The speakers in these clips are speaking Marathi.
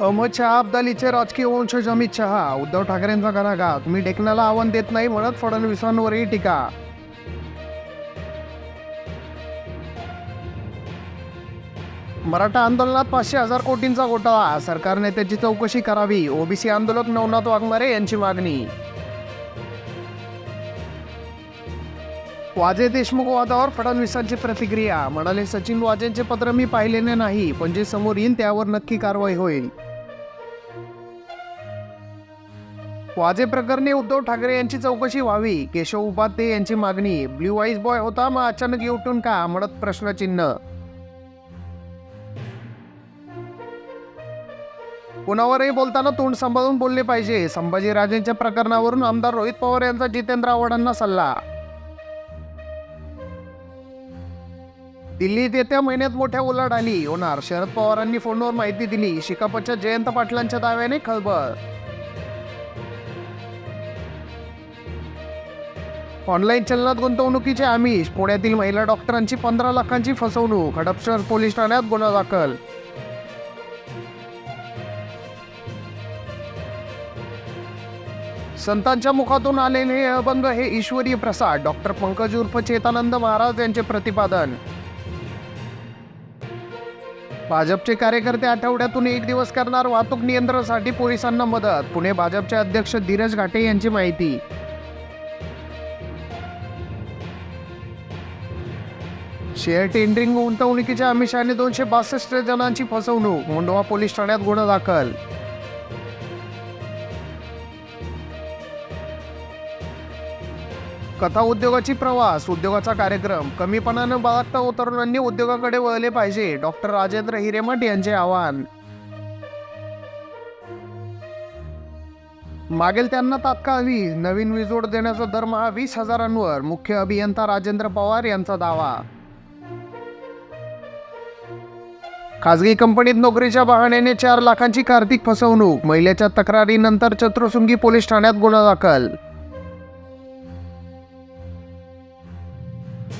अहमद शहा अब्दालीचे राजकीय वंशज अमित शहा. उद्धव ठाकरेंचा घराघात मी डेकनाला आव्हान देत नाही म्हणत फडणवीसांवरही टीका. मराठा आंदोलनात पाचशे हजार कोटींचा घोटाळा. सरकारने त्याची चौकशी करावी. ओबीसी आंदोलक नवनाथ वाघमारे यांची मागणी. वाजे देशमुख वादावर फडणवीसांची प्रतिक्रिया. म्हणाले सचिन वाजेंचे पत्र मी पाहिलेले नाही पण जे समोर येईल त्यावर नक्की कारवाई होईल. वाजे प्रकरणी उद्धव ठाकरे यांची चौकशी व्हावी. केशव उपाध्ये यांची मागणी. ब्ल्यू आईज बॉय होता मग अचानक उठून का? म्हणत प्रश्नचिन्ह. कुणावरही बोलताना तोंड सांभाळून बोलले पाहिजे. संभाजीराजेंच्या प्रकरणावरून आमदार रोहित पवार यांचा जितेंद्र आव्हाडांना सल्ला. दिल्लीत येत्या महिन्यात मोठ्या उलाढाली होणार. शरद पवारांनी फोनवर माहिती दिली. शिकापच्या जयंत पाटलांच्या दाव्याने खळबळ. ऑनलाईन चलनात गुंतवणुकीचे आमिष. पुण्यातील महिला डॉक्टरांची पंधरा लाखांची फसवणूक. हडपसर पोलीस ठाण्यात गुन्हा दाखल. संतांच्या मुखातून आलेले हे अभंग हे ईश्वरीय प्रसाद. डॉक्टर पंकज उर्फ चेतानंद महाराज यांचे प्रतिपादन. भाजपचे कार्यकर्ते आठवड्यातून एक दिवस करणार वाहतूक नियंत्रणासाठी पोलिसांना मदत. पुणे भाजपचे अध्यक्ष धीरज घाटे यांची माहिती. शेअर टेंडरिंग गुंतवणुकीच्या आमिषाने दोनशे बासष्ट जणांची फसवणूक मुंडवा पोलीस ठाण्यात गुन्हा दाखल. कथा उद्योगाची प्रवास उद्योगाचा कार्यक्रम. कमीपणानं बाळगता तरुणांनी उद्योगाकडे वळले पाहिजे. डॉक्टर राजेंद्र हिरेमठ यांचे आवाहन. मागेल त्यांना तात्काळ वीज नवीन वीजोड देण्याचा दरमहा वीस हजारांवर. मुख्य अभियंता राजेंद्र पवार यांचा दावा. खासगी कंपनीत नोकरीच्या बहाण्याने चार लाखांची कार्तिक फसवणूक महिलेच्या तक्रारीनंतर चतुर्सुंगी पोलीस ठाण्यात गुन्हा दाखल.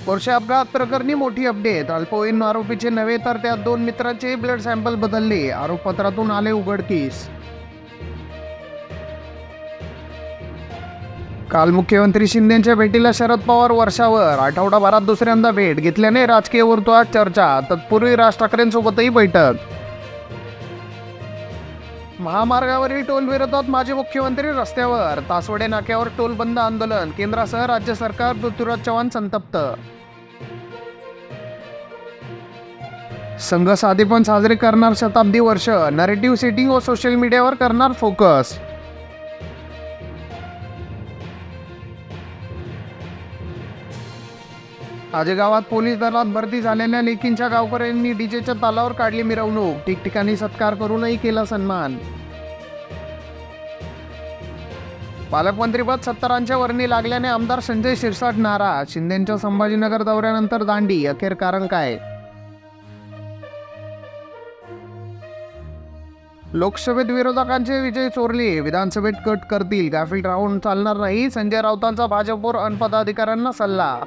वर्ष अपघात प्रकरणी मोठी अपडेट. अल्पवयीन आरोपीचे नव्हे तर त्या दोन मित्रांचे ब्लड सॅम्पल बदलले. आरोपपत्रातून आले उघडकीस. काल मुख्यमंत्री शिंदेच्या भेटीला शरद पवार वर्षावर. आठवडाभरात दुसऱ्यांदा भेट घेतल्याने राजकीय वर्तुळात चर्चा तत्पूर्वी राज ठाकरेंसोबतही बैठक. महामार्गावरील टोल विरोधात माजी मुख्यमंत्री रस्त्यावर तासवडे नाक्यावर टोल बंद आंदोलन केंद्रासह राज्य सरकार पृथ्वीराज चव्हाण संतप्त. संघ साधेपण साजरे करणार शताब्दी वर्ष नरेटिव्ह सेटिंग व सोशल मीडियावर करणार फोकस गावात पोलीस दलात भरती झालेल्या लेकींच्या गावकऱ्यांनी डीजेच्या तालावर काढली मिरवणूक. ठिकठिकाणी सत्कार करूनही केला सन्मान. पालकमंत्रीपद सत्तरांच्या वर्णी लागल्याने आमदार संजय शिरसाट नाराज. शिंदेच्या संभाजीनगर दौऱ्यानंतर दांडी अखेर कारण काय? लोकसभेत विरोधकांचे विजय चोरले. विधानसभेत कट करतील. गाफील राहून चालणार नाही. संजय राऊतांचा भाजपवर अनपदाधिकाऱ्यांना सल्ला